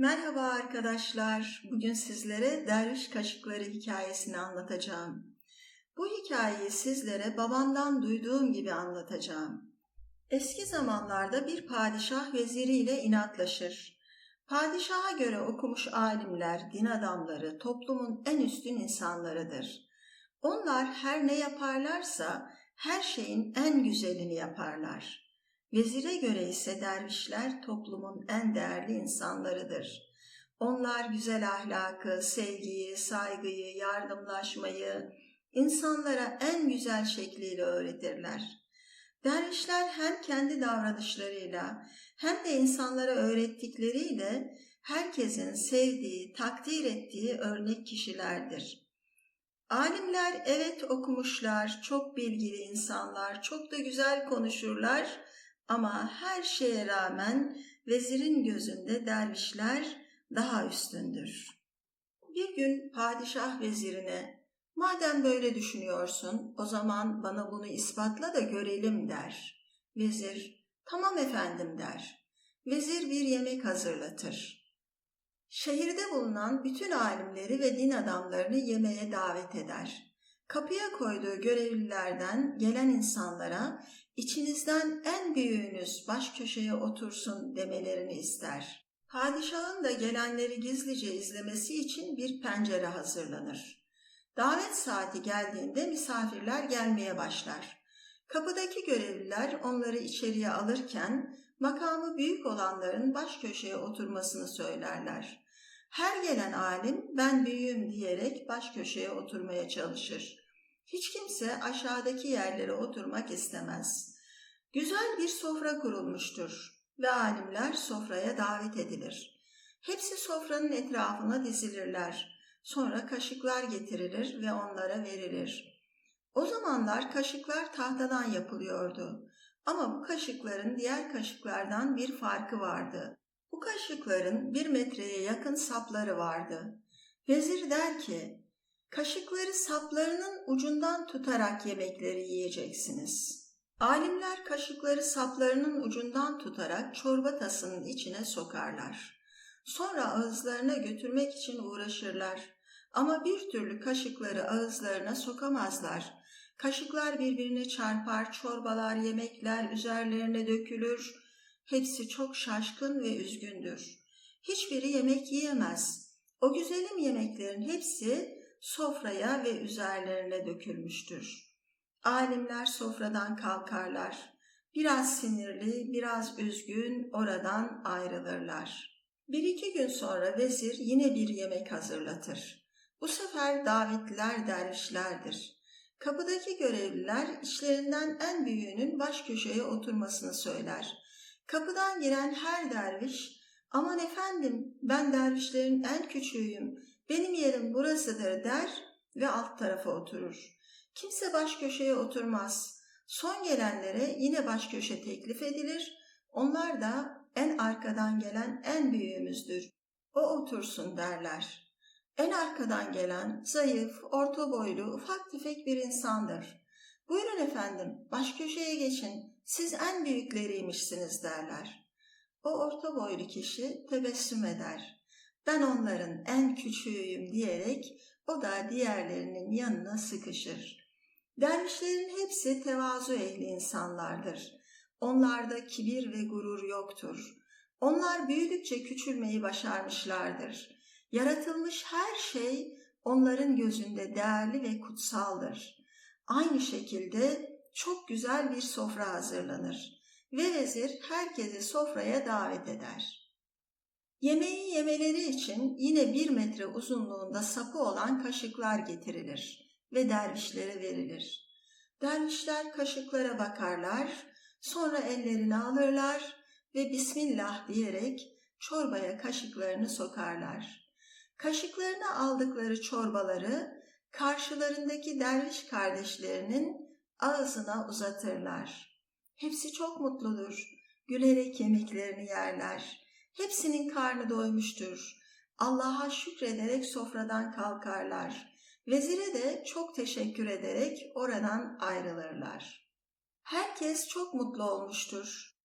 Merhaba arkadaşlar. Bugün sizlere Derviş Kaşıkları hikayesini anlatacağım. Bu hikayeyi sizlere babamdan duyduğum gibi anlatacağım. Eski zamanlarda bir padişah veziriyle inatlaşır. Padişaha göre okumuş alimler, din adamları toplumun en üstün insanlarıdır. Onlar her ne yaparlarsa her şeyin en güzelini yaparlar. Vezire göre ise dervişler toplumun en değerli insanlarıdır. Onlar güzel ahlakı, sevgiyi, saygıyı, yardımlaşmayı insanlara en güzel şekliyle öğretirler. Dervişler hem kendi davranışlarıyla hem de insanlara öğrettikleriyle herkesin sevdiği, takdir ettiği örnek kişilerdir. Alimler evet okumuşlar, çok bilgili insanlar, çok da güzel konuşurlar ama her şeye rağmen vezirin gözünde dervişler daha üstündür. Bir gün padişah vezirine madem böyle düşünüyorsun o zaman bana bunu ispatla da görelim der. Vezir tamam efendim der. Vezir bir yemek hazırlatır. Şehirde bulunan bütün alimleri ve din adamlarını yemeğe davet eder. Kapıya koyduğu görevlilerden gelen insanlara içinizden en büyüğünüz baş köşeye otursun demelerini ister. Padişahın da gelenleri gizlice izlemesi için bir pencere hazırlanır. Davet saati geldiğinde misafirler gelmeye başlar. Kapıdaki görevliler onları içeriye alırken makamı büyük olanların baş köşeye oturmasını söylerler. Her gelen alim ben büyüğüm diyerek baş köşeye oturmaya çalışır. Hiç kimse aşağıdaki yerlere oturmak istemez. Güzel bir sofra kurulmuştur ve alimler sofraya davet edilir. Hepsi sofranın etrafına dizilirler. Sonra kaşıklar getirilir ve onlara verilir. O zamanlar kaşıklar tahtadan yapılıyordu. Ama bu kaşıkların diğer kaşıklardan bir farkı vardı. Bu kaşıkların bir metreye yakın sapları vardı. Vezir der ki, kaşıkları saplarının ucundan tutarak yemekleri yiyeceksiniz. Alimler kaşıkları saplarının ucundan tutarak çorba tasının içine sokarlar. Sonra ağızlarına götürmek için uğraşırlar. Ama bir türlü kaşıkları ağızlarına sokamazlar. Kaşıklar birbirine çarpar, çorbalar, yemekler üzerlerine dökülür. Hepsi çok şaşkın ve üzgündür. Hiçbiri yemek yiyemez. O güzelim yemeklerin hepsi sofraya ve üzerlerine dökülmüştür. Alimler sofradan kalkarlar. Biraz sinirli, biraz üzgün oradan ayrılırlar. Bir iki gün sonra vezir yine bir yemek hazırlatır. Bu sefer davetliler dervişlerdir. Kapıdaki görevliler işlerinden en büyüğünün baş köşeye oturmasını söyler. Kapıdan giren her derviş, aman efendim ben dervişlerin en küçüğüyüm, benim yerim burasıdır der ve alt tarafa oturur. Kimse baş köşeye oturmaz. Son gelenlere yine baş köşe teklif edilir. Onlar da en arkadan gelen en büyüğümüzdür. O otursun derler. En arkadan gelen zayıf, orta boylu, ufak tefek bir insandır. Buyurun efendim, baş köşeye geçin, siz en büyükleriymişsiniz derler. O orta boylu kişi tebessüm eder. Ben onların en küçüğüyüm diyerek o da diğerlerinin yanına sıkışır. Dervişlerin hepsi tevazu ehli insanlardır. Onlarda kibir ve gurur yoktur. Onlar büyüdükçe küçülmeyi başarmışlardır. Yaratılmış her şey onların gözünde değerli ve kutsaldır. Aynı şekilde çok güzel bir sofra hazırlanır ve vezir herkesi sofraya davet eder. Yemeği yemeleri için yine bir metre uzunluğunda sapı olan kaşıklar getirilir ve dervişlere verilir. Dervişler kaşıklara bakarlar, sonra ellerini alırlar ve Bismillah diyerek çorbaya kaşıklarını sokarlar. Kaşıklarını aldıkları çorbaları karşılarındaki derviş kardeşlerinin ağzına uzatırlar. Hepsi çok mutludur. Gülerek kemiklerini yerler. Hepsinin karnı doymuştur. Allah'a şükrederek sofradan kalkarlar. Vezire de çok teşekkür ederek oradan ayrılırlar. Herkes çok mutlu olmuştur.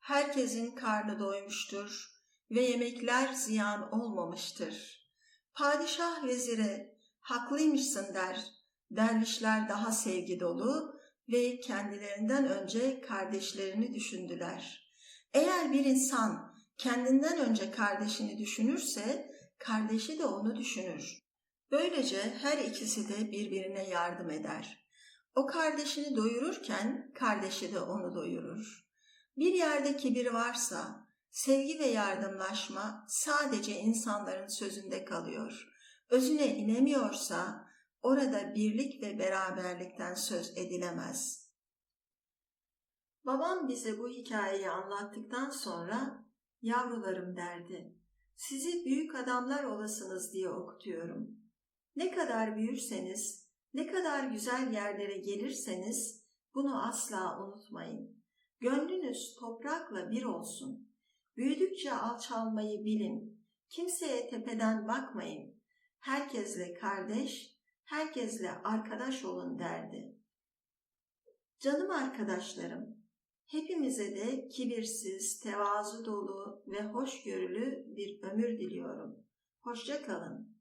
Herkesin karnı doymuştur. ve yemekler ziyan olmamıştır. Padişah vezire haklıymışsın der. Dervişler daha sevgi dolu ve kendilerinden önce kardeşlerini düşündüler. Eğer bir insan kendinden önce kardeşini düşünürse kardeşi de onu düşünür. Böylece her ikisi de birbirine yardım eder. O kardeşini doyururken kardeşi de onu doyurur. Bir yerde kibir varsa sevgi ve yardımlaşma sadece insanların sözünde kalıyor. Özüne inemiyorsa orada birlik ve beraberlikten söz edilemez. Babam bize bu hikayeyi anlattıktan sonra yavrularım derdi. Sizi büyük adamlar olasınız diye okutuyorum. Ne kadar büyürseniz, ne kadar güzel yerlere gelirseniz bunu asla unutmayın. Gönlünüz toprakla bir olsun. Büyüdükçe alçalmayı bilin. Kimseye tepeden bakmayın. Herkesle kardeş, herkesle arkadaş olun derdi. Canım arkadaşlarım, hepimize de kibirsiz, tevazu dolu ve hoşgörülü bir ömür diliyorum. Hoşça kalın.